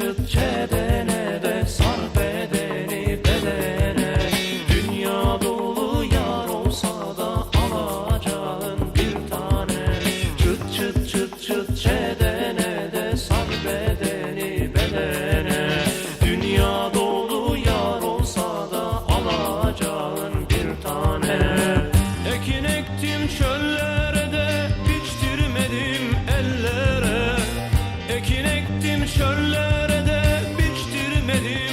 to change. here.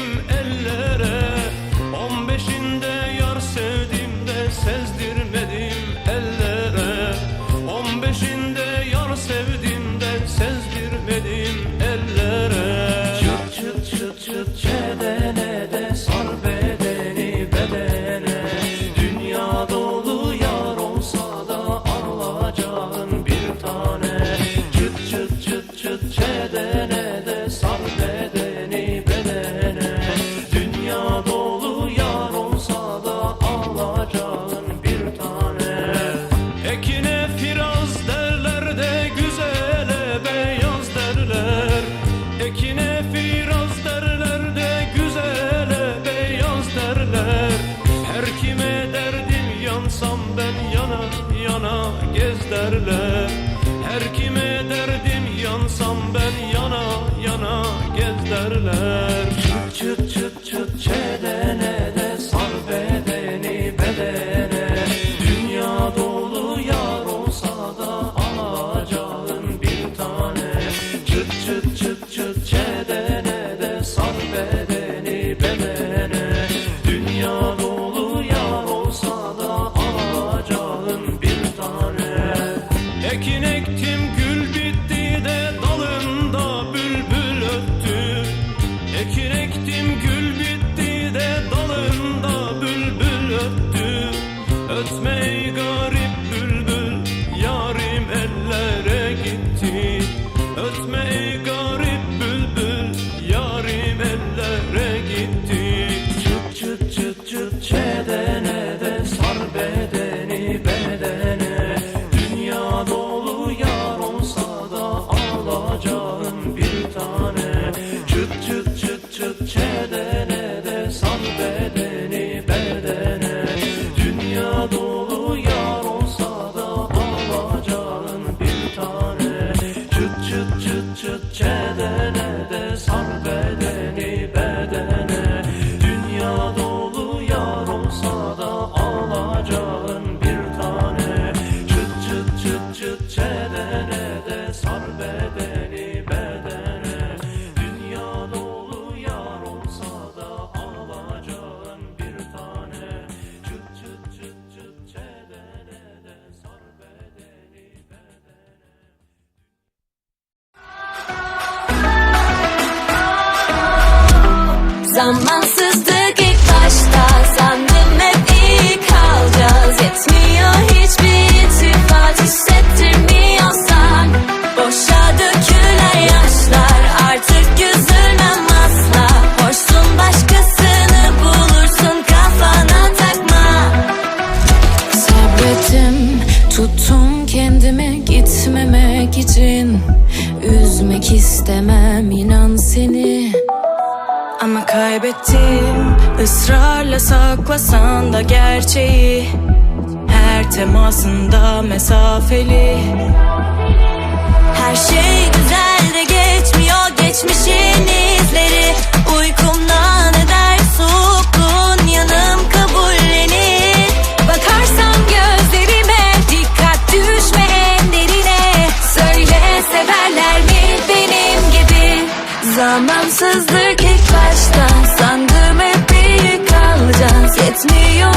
herkes derler Her kime derdim yansam ben yana yana gez derler Çıt çıt çıt çıt çedene Ektim gül bitti de dalında bülbül öttü. Ekin gül bitti de dalında bülbül öttü. Ötme ey garip Zamansızdık ilk başta Sandım hep iyi kalacağız. Yetmiyor hiçbir iltifat Hissettirmiyorsan Boşa dökülen yaşlar. Artık üzülmem asla Hoşsun başkasını bulursun Kafana takma. Sabrettim, tuttum kendimi gitmemek için. Üzmek istemem inan seni ama kaybettim. Israrla saklasan da gerçeği. Her temasında mesafeli. Her şey güzel de geçmiyor geçmişin izleri. Uykumdan eder soğukluğun yanım kabullenir Bakarsan gözlerime dikkat düşme en derine. Söyle severler mi benim gibi? Zamansızlık me away.